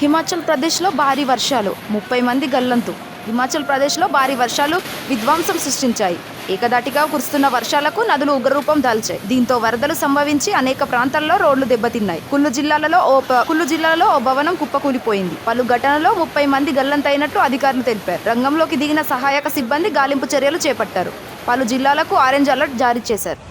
హిమాచల్ ప్రదేశ్లో భారీ వర్షాలు ముప్పై మంది గల్లంతు. హిమాచల్ ప్రదేశ్లో భారీ వర్షాలు విధ్వంసం సృష్టించాయి. ఏకదాటిగా కురుస్తున్న వర్షాలకు నదులు ఉగ్రరూపం దాల్చాయి. దీంతో వరదలు సంభవించి అనేక ప్రాంతాల్లో రోడ్లు దెబ్బతిన్నాయి. కుల్లు జిల్లాలలో ఓ కుల్లు జిల్లాలో ఓ భవనం కుప్పకూలిపోయింది. పలు ఘటనలో ముప్పై మంది గల్లంతైనట్టు అధికారులు తెలిపారు. రంగంలోకి దిగిన సహాయక సిబ్బంది గాలింపు చర్యలు చేపట్టారు. పలు జిల్లాలకు ఆరెంజ్ అలర్ట్ జారీ చేశారు.